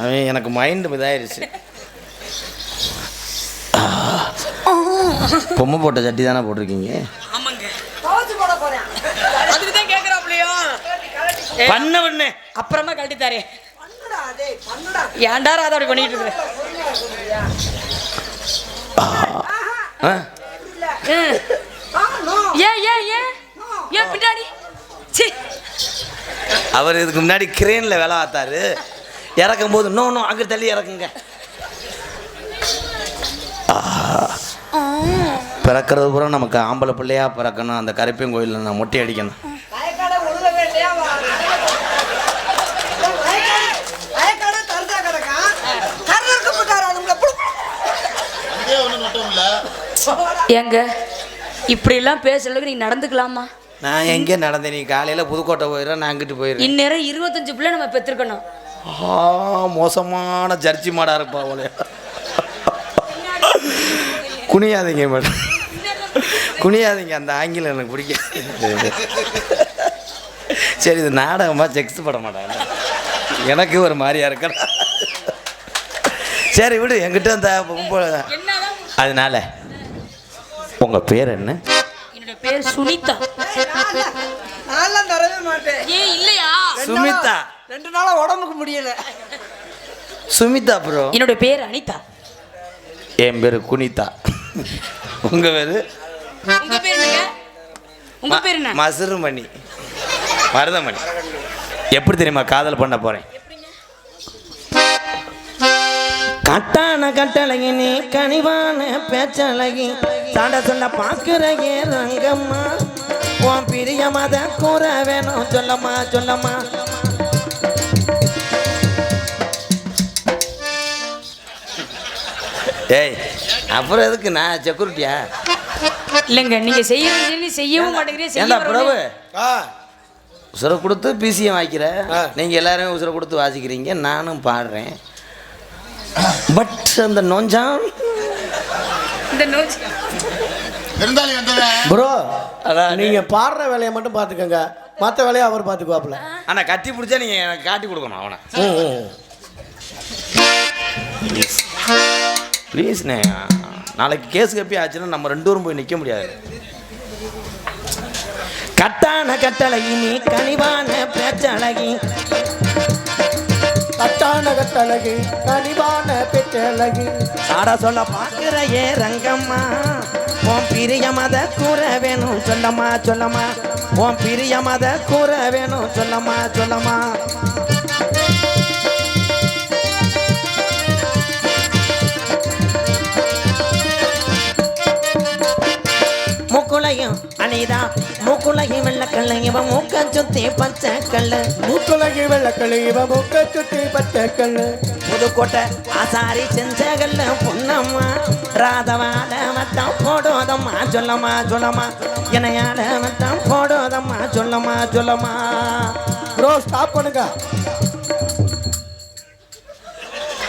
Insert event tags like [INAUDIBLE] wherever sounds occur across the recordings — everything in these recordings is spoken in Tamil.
அவன் எனக்கு மைண்டு இதாயிருச்சு. பொம்மை போட்ட சட்டி தானே போட்டிருக்கீங்க? ஆமாங்க. துவைச்சு போட போறேன். அதுக்கு தான் கேட்குறாப்லையோ பண்ண பண்ணு அப்புறமா கழட்டி தாரே ஏன்டா ராதா அப்படி பண்ணிட்டு நோ. ஏன் ஏன் ஏன் ஏன் பின்னாடி? சி. அவர் இதுக்கு முன்னாடி கிரேனில் வேலை பார்த்தாரு. இறக்கும் போது நோ நோ அங்கே தள்ளி இறக்குங்க. பிறக்கிறது பூரா நமக்கு ஆம்பளை பிள்ளையா பிறக்கணும். அந்த கருப்பியன் கோயிலில் நான் மொட்டை அடிக்கணும். ஏங்க இப்படிலாம் பேசுறதுக்கு நீ நடந்துக்கலாமா? நான் எங்கே நடந்தேன்? நீ காலையில் புதுக்கோட்டை போயிடுறேன் நான் அங்கிட்டு போயிடுறேன். இந்நேரம் இருபத்தஞ்சு பிள்ளை நம்ம பெற்றிருக்கணும். ஆ மோசமான ஜர்ச்சி மாடா இருப்பா அவளே. குனியாதீங்க மேடம். குனியாதீங்க அந்த ஆங்கிலம் எனக்கு பிடிக்க சரி இது நாடகமாக செக்ஸ் பட மாட்டாங்க எனக்கு ஒரு மாதிரியா இருக்கா. சரி விடு என்கிட்ட அந்த அதனால உங்கள் பேர் என்ன? என்னோட பேர் சுனிதா. நான்லாம் தரவே மாட்டேன். ஏன் இல்லையா? சுமிதா. ரெண்டு நாளா உடம்புக்கு முடியல. சுமிதா ப்ரோ என்னோட பேர் அனிதா. என் பேர் குனிதா. உங்கள் பேர்? உங்க பேர் என்னங்க? உங்க பேர் என்ன? மசுருமணி. மருதமணி. எப்படி தெரியுமா காதல் பண்ண போறேன்? கட்டான கட்டழகி நீ கனிவான பேச்சழகி சாண்ட சொல்ல பாக்குற ஏ ரங்கம்மா. உன் பிரியமாத கூற வேணும் சொல்லம்மா சொல்லம்மா. ஏய் அப்புறம் எதுக்கு? நான் செக்யூரிட்டியா இல்லைங்க நீங்க செய்யறது செய்யவும் மாட்டேங்கிறீங்க செய்ய ஏண்டா பிரபு? வரணும். உசுரை கொடுத்து பிசிஎம் வாய்க்கிற நீங்கள் எல்லாரும் உசுரை கொடுத்து வாசிக்கிறீங்க நானும் பாடுறேன். பட் அந்த நொஞ்சான் இந்த நோச்சு இருந்தாலும் வந்தவன் ப்ரோ அதான் நீங்க பாடுற வேலையை மட்டும் பார்த்துக்கோங்க மற்ற வேலையை அவர் பார்த்துக்குவாப்புல ஆனால் கட்டி பிடிச்சா நீங்கள் எனக்கு காட்டி கொடுக்கணும் அவனை. ம், ம். ப்ளீஸ்ண்ணே நாளைக்கு கேஸ் கப்பி ஆச்சுன்னா நம்ம ரெண்டு பேரும் போய் நிற்க முடியாது. கட்டான கட்டழகி நீ கனிவான பேச்சழகி. கட்டான கட்டழகி கனிவான பெற்றழகி சாட சொல்ல பார்க்குற ஏ ரங்கம்மா உன் பிரியமத கூற வேணும் சொல்லம்மா சொல்லம்மா. உன் பிரியமத கூற வேணும் சொல்லம்மா சொல்லம்மா. மூக்குலையும் அனிதா மூக்குலையும் வெள்ளக்கல்ல இவன் மூக்க சுத்தி பச்சை கல்லு. மூக்குலகி வெள்ளக்களி இவ மூக்க சுத்தி பச்சை கல்லு. புதுக்கோட்டை ஆசாரி செஞ்சகல்ல பொன்னம்மா. ராதவால மட்டம் போடுவதம்மா சொல்லம்மா சொல்லம்மா. இணையால மட்டம் போடுவதம்மா சொல்லம்மா சொல்லம்மா. ப்ரோ ஸ்டாப் பண்ணுங்க.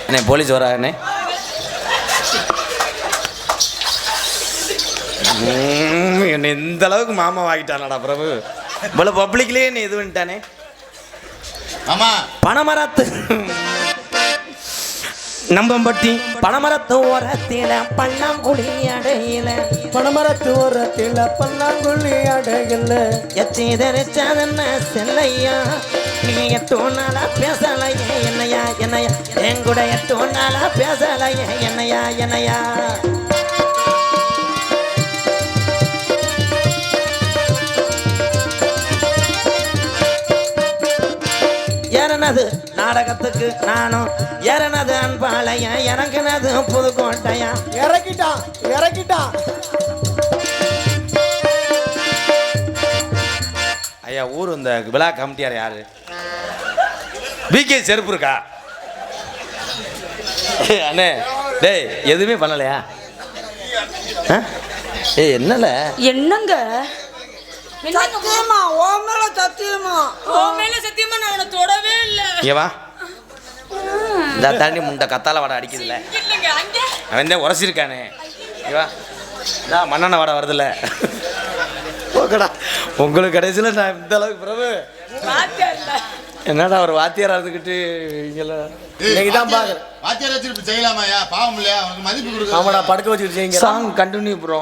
அண்ணே போலீஸ் வராங்கண்ணே என்னை இந்த அளவுக்கு மாமா வாங்கிட்டானடா பிரபு. இவ்வளோ பப்ளிக்லேயே நீ இது பண்ணிட்டானே. ஆமா பணமரத்து நம்பம்பட்டி பணமரத்து ஓரத்தில பள்ளங்குடி அடையில. பணமரத்து ஓரத்தில் பல்லாங்குழி அடைகள்ல எச்சி தெரிச்சதென்ன செல்லையா? நீ எட்டு நாளா பேசலையே என்னையா என்னையா? என் கூட எட்டு நாளா பேசலையே என்னையா என்னையா? ஏறனது நாடகத்துக்கு நானும் ஏறனது அன்பாளையா இறங்குனது புதுக்கோட்டையா? இறக்கிட்டான் இறக்கிட்டான். ஐயா ஊர் இந்த விழா கமிட்டியார் யாரு? பிகே செருப்பு இருக்கா? அண்ணே டேய் எதுவுமே பண்ணலையா? ஏய் என்னல? என்னங்க? சத்தியமா ஓ மேல சத்தியமா? உன் மேல சத்தியமா நான் அவனை தொடவே இல்ல இங்க வா. இந்த தாண்டி முண்டை கத்தால வடை அடிக்குதுல்ல. அங்க அவன் தான் உரசிருக்கானே. இங்க வா. இந்தா மண்ணெண்ண வடை வருதுல்ல. ஓகேடா உங்களுக்கு கடைசியில் நான் இந்த அளவுக்கு பிரபு என்னடா ஒரு வாத்தியார் இருந்துக்கிட்டு இங்கெல்லாம். இன்னைக்கு தான் பாக்குறேன். வாத்தியார் வச்சு இப்படி செய்யலாமாயா பாவம் இல்லையா? அவனுக்கு மதிப்பு கொடுக்க ஆமாடா படுக்க வச்சுட்டு செய்யுங்க. சாங் கண்டினியூ ப்ரோ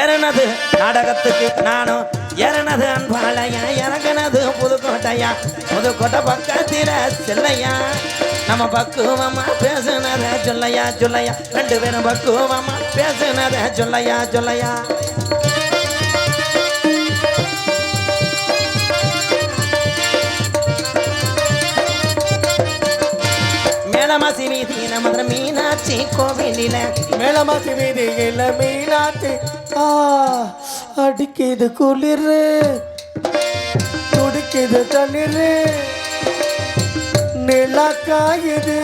ஏறனது நாடகத்துக்கு நானும் ஏறனது அன்பாளையா இறங்கினது புதுக்கோட்டையா? புதுக்கோட்டை பக்கத்தில செல்லையா? நம்ம பக்குவமா பேசுனத சொல்லையா சொல்லையா? ரெண்டு பேரும் பக்குவமா பேசுனத சொல்லையா சொல்லையா? மேலமாசி வீதி நம்ம மீனாட்சி கோவிலில. மேலமாசி வீதியில் மீனாட்சி. ஆ அடிக்குது குளிர் துடிக்குது தண்ணீர் நிலா காயுது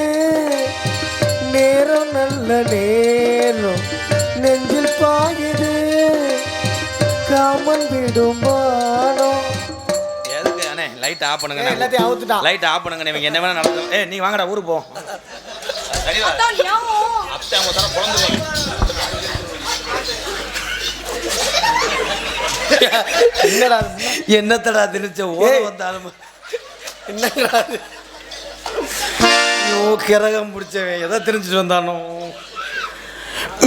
நேரம் நல்ல நேரம். நெஞ்சில் பாயுது காமன் விடுமானோ எதுக்கு அண்ணே லைட் ஆஃப் பண்ணுங்க எல்லாத்தையும் அவுத்துட்டான் லைட் ஆஃப் பண்ணுங்க இவங்க என்ன வேணா நடக்கும் ஏ நீ வாங்கடா ஊருக்கு போ. அத்தை அவங்க தர குழந்தைங்க என்னடா என்னத்தடா திணிச்ச ஓட ஏய். வந்தாலும். என்னடா இது? ஐயோ கிரகம் பிடிச்சவன். எதை தெரிஞ்சுட்டு வந்தானோ?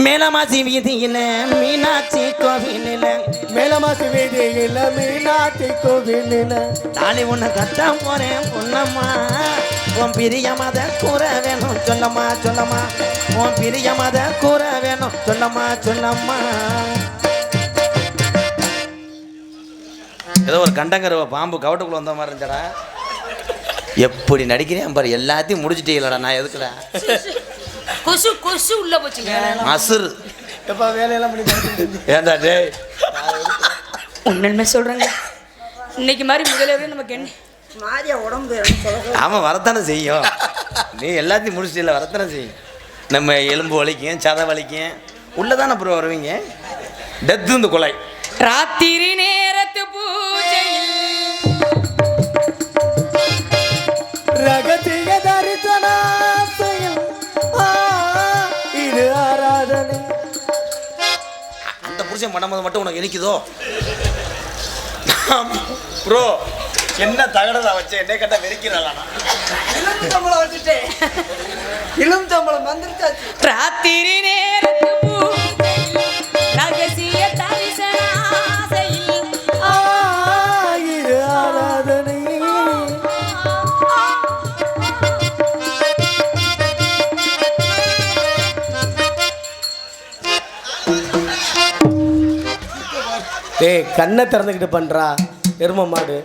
மேலமாசி வீதியில மீனாட்சி கோவிலில். மேலமாசி வீதியில் மீனாட்சி கோவிலில். தாலி ஒன்று கட்ட போறேன் பொன்னம்மா. உன் பிரிய மத கூற வேணும். சொல்லம்மா சொல்லம்மா. உன் பிரிய மத கூற வேணும். சொல்லம்மா சொல்லம்மா. ஏதோ ஒரு கண்டங்கருவ பாம்பு கவட்டுக்குள்ள வந்த மாதிரி இருந்துடா எப்படி நடிக்கிறேன் பாரு எல்லாத்தையும் முடிச்சிட்டீங்களடா நான் எதுக்குடா? கொசு கொசு உள்ள போச்சுங்க. அசுறு எப்போ வேலையெல்லாம் பண்ணி ஏண்டா டேய்? உண்மையுமே சொல்றேங்க. இன்னைக்கு மாதிரி முதல்ல நமக்கு என்ன? மாரியா உடம்பு ஆமாம் வரத்தானே செய்யும். நீ எல்லாத்தையும் முடிச்சிட்டில்ல வரத்தானே செய்யும். நம்ம எலும்பு வலிக்கும் சதை வலிக்கும். உள்ளே தானே அப்புறம் வருவீங்க? டெத்து இந்த கொலை. ராத்திரி ரகசிய தரிசனாசையும் ஆ, இது ஆராதனை. அந்த புருஷன் பண்ணும்போது மட்டும் உனக்கு இனிக்குதோ ப்ரோ என்ன தகடதா வச்ச? என்ன கேட்டா வெறிக்கிறாளா இளம் சம்பளம் வச்சுட்டேன். இளம் சம்பளம் வந்துருச்சாச்சு ராத்திரி நேரத்து டேய் கண்ணை திறந்துக்கிட்டு பண்றா. எரும மாடு.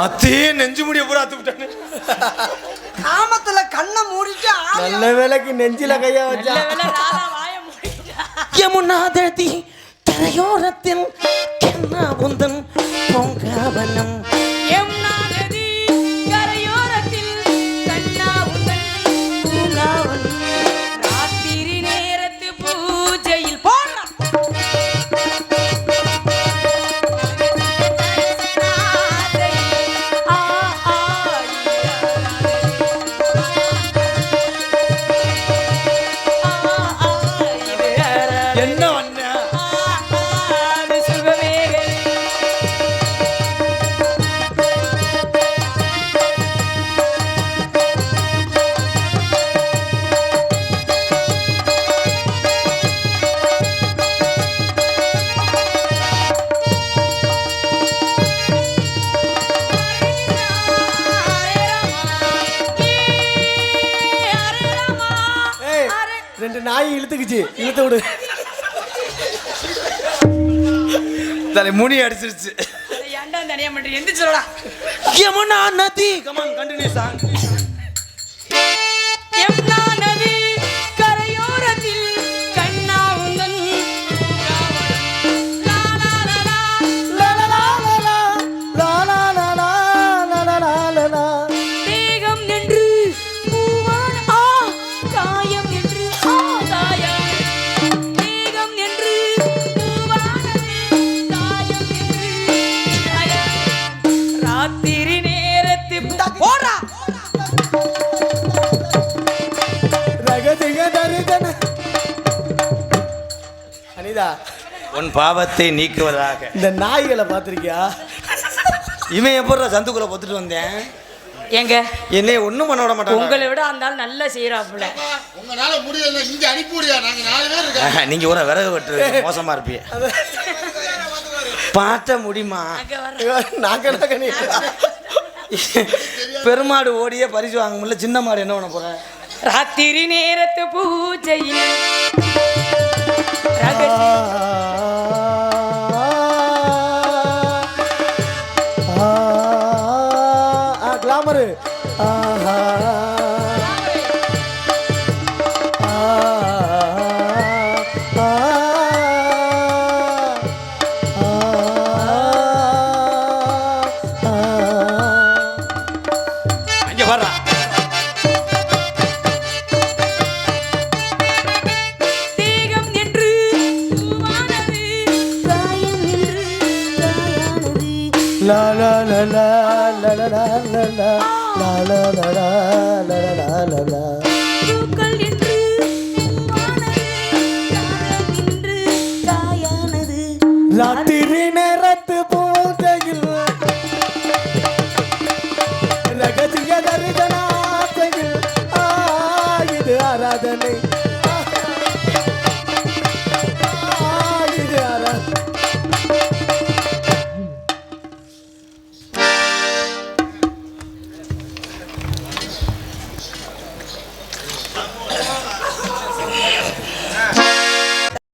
அதே நெஞ்சு முடிய பூரா அத்து விட்டானு. காமத்துல கண்ணை மூடிட்டு ஆளு நல்ல வேலைக்கு நெஞ்சில கையா வச்சா. மூடிட்டா. யமுனாததி கரையோரத்தில் என்ன உந்தன் பொங்காவனம். ரெண்டு நாய் இழுத்துக்குச்சு. இழுத்து விடு. தலை முனி அடிச்சிருச்சு. ஏன்டா தனியா பண்றீங்க எந்திரிச்சு சொல்லடா யமுனா நதி. Come on continue song Yamuna Anitha உன் பாவத்தை நீக்குவதாக. இந்த நாய்களை பார்த்திருக்கியா இவன் எப்படா சந்துக்குள்ள பொத்துட்டு வந்தேன். ஏங்க என்னைய ஒண்ணும் பண்ண விட மாட்டாங்க உங்களை விட அந்த ஆள் நல்லா செய்யறாப்புல உங்களால முடியல இங்க அனுப்பி விடியா நாங்க நாலு பேர் இருக்கோம். நீங்க ஒரு விறகு வெட்டு மோசமா இருப்பீங்க பாட்ட முடியுமா? அங்க வர நாக்க [LAUGHS] பெருமாடு ஓடியே பரிசு வாங்க முடியல. சின்ன மாடு என்ன பண்ண போற? ராத்திரி நேரத்து பூஜையில் রাধে லா லா லா லா லா லா லா லா லா லா லா லா லா லா லா லா பூக்கள் என்று என்று காயானது. ராத்திரி நேரத்து பூஜையில் ரகசிய தரிசனாசையில்